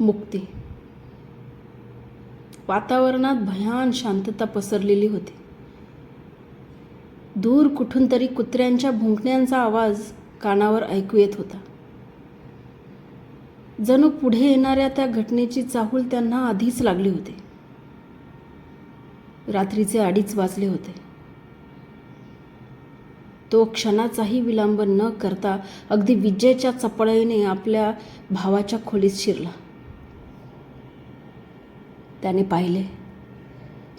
मुक्ती. वातावरणात भयान शांतता पसरलेली होती. दूर कुठून तरी कुत्र्यांच्या भुंकण्यांचा आवाज कानावर ऐकू येत होता. जणू पुढे येणाऱ्या त्या घटनेची चाहूल त्यांना आधीच लागली होती. रात्रीचे अडीच वाजले होते. तो क्षणाचाही विलंब न करता अगदी विजेच्या चपळाईने आपल्या भावाच्या खोलीत शिरला. त्याने पाहिले.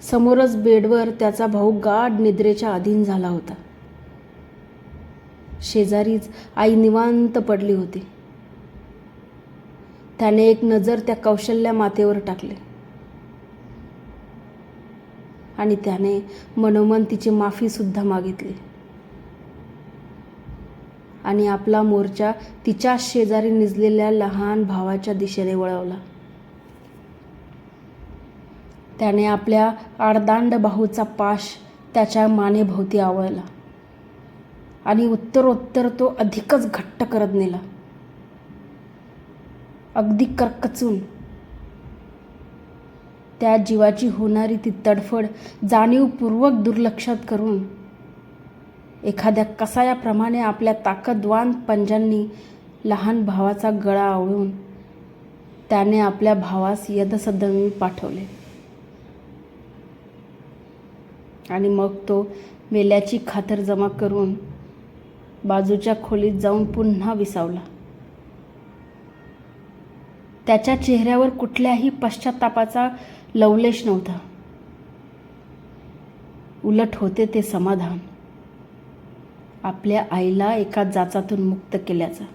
समोरच बेडवर त्याचा भाऊ गाढ निद्रेच्या अधीन झाला होता. शेजारीच आई निवांत पडली होती. त्याने एक नजर त्या कौशल्या मातेवर टाकली. आणि त्याने मनोमन तिची माफीसुद्धा मागितली. आणि आपला मोर्चा तिच्या शेजारी निजलेल्या लहान भावाच्या दिशेने वळवला. त्याने आपल्या आडदांड बाहूचा पाश त्याच्या मानेभोवती आवळला. आणि उत्तरोत्तर तो अधिकच घट्ट करत नेला. अगदी करकचून. त्या जीवाची होणारी ती तडफड जाणीवपूर्वक दुर्लक्षात करून एखाद्या कसायाप्रमाणे आपल्या ताकदवान पंजांनी लहान भावाचा गळा आवळून त्याने आपल्या भावास यदसदमी पाठवले. आणि मग तो मेल्याची खातर जमा करून बाजूच्या खोलीत जाऊन पुन्हा विसावला. त्याच्या चेहऱ्यावर कुठल्याही पश्चातापाचा लवलेश नव्हता. उलट होते ते समाधान. आपल्या आईला एका जाचातून मुक्त केल्याचा.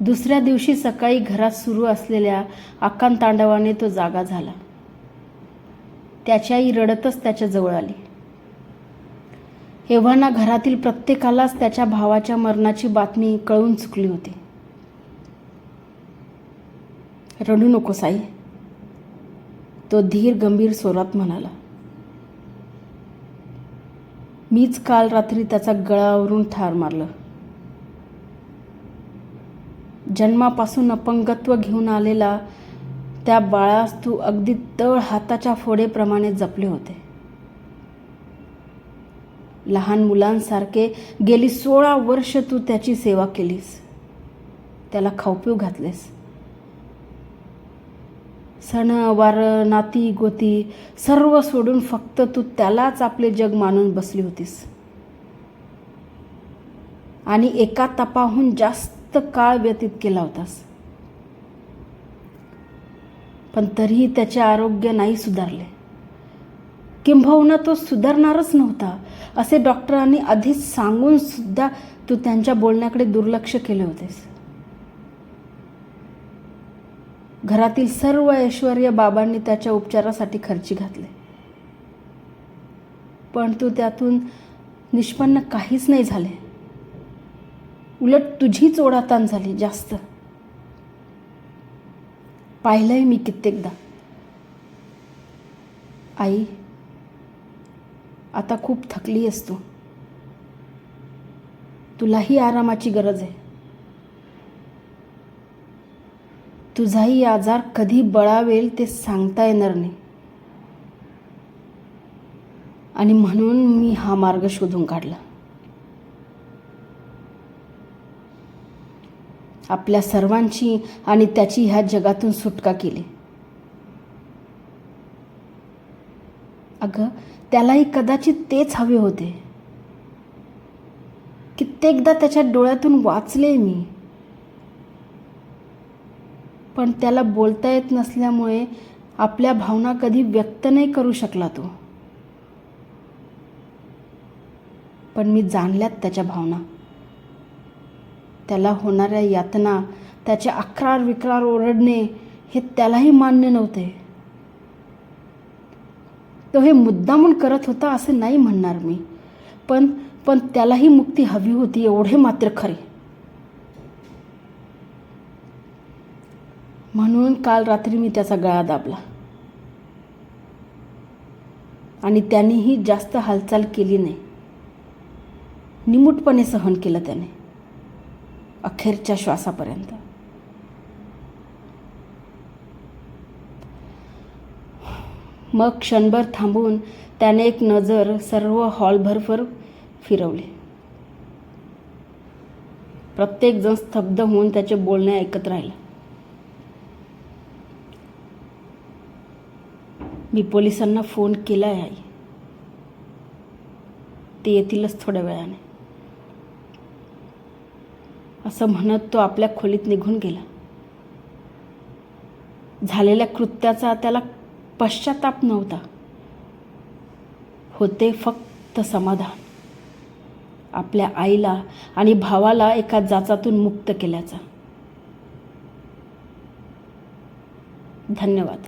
दुसऱ्या दिवशी सकाळी घरात सुरू असलेल्या आकांतांडवाने तो जागा झाला. त्याची आई रडतच त्याच्याजवळ आली. एव्हाना घरातील प्रत्येकालाच त्याच्या भावाच्या मरणाची बातमी कळून चुकली होती. रडू नको साई तो धीर गंभीर स्वरात म्हणाला. मीच काल रात्री त्याचा गळावरून ठार मारलं. जन्मापासून अपंगत्व घेऊन आलेला त्या बाळास तू अगदी तळ हाताच्या फोडेप्रमाणे जपले होते. लहान मुलांसारखे गेली सोळा वर्ष तू त्याची सेवा केलीस. त्याला खाऊपिऊ घातलेस. सण वार नाती गोती सर्व सोडून फक्त तू त्यालाच आपले जग मानून बसली होतीस. आणि एका तपाहून जास्त काळ व्यतीत केला होतास. पण तरीही त्याचे आरोग्य नाही सुधारले. किंबहुना तो सुधारणारच नव्हता असे डॉक्टरांनी आधीच सांगून सुद्धा तू त्यांच्या बोलण्याकडे दुर्लक्ष केले होतेस. घरातील सर्व ऐश्वर्य बाबांनी त्याच्या उपचारासाठी खर्ची घातले. पण तू त्यातून निष्पन्न काहीच नाही झाले. उलट तुझीच ओढाताण झाली जास्त. पाहिलं आहे मी कित्येकदा. आई आता खूप थकली आहेस तू. तुलाही आरामाची गरज आहे. तुझाही आजार कधी बळावेल ते सांगता येणार नाही. आणि म्हणून मी हा मार्ग शोधून काढला. आपल्या सर्वांची आणि त्याची ह्या जगातून सुटका केली. अगं त्यालाही कदाचित तेच हवे होते. कित्येकदा त्याच्या डोळ्यातून वाचले मी. पण त्याला बोलता येत नसल्यामुळे आपल्या भावना कधी व्यक्त नाही करू शकला तो. पण मी जाणल्यात त्याच्या भावना. त्याला होणाऱ्या यातना त्याचे अक्रार विक्रार ओरडणे हे त्यालाही मान्य नव्हते. तो हे मुद्दामून करत होता असे नाही म्हणणार मी. पण पण त्यालाही मुक्ती हवी होती एवढे मात्र खरे. म्हणून काल रात्री मी त्याचा गळा दाबला. आणि त्यानेही जास्त हालचाल केली नाही. निमूटपणे सहन केलं त्याने. अखेरच्या श्वासापर्यंत. मग क्षणभर थांबून त्याने एक नजर सर्व हॉलभरभर फिरवली. प्रत्येकजण स्तब्ध होऊन त्याचे बोलणे ऐकत राहिलं. मी पोलिसांना फोन केला आहे ते येतीलच थोड्या वेळाने. असं म्हणत तो आपल्या खोलीत निघून गेला. झालेल्या कृत्याचा त्याला पश्चाताप नव्हता. होते फक्त समाधान. आपल्या आईला आणि भावाला एका जाचातून मुक्त केल्याचा. धन्यवाद.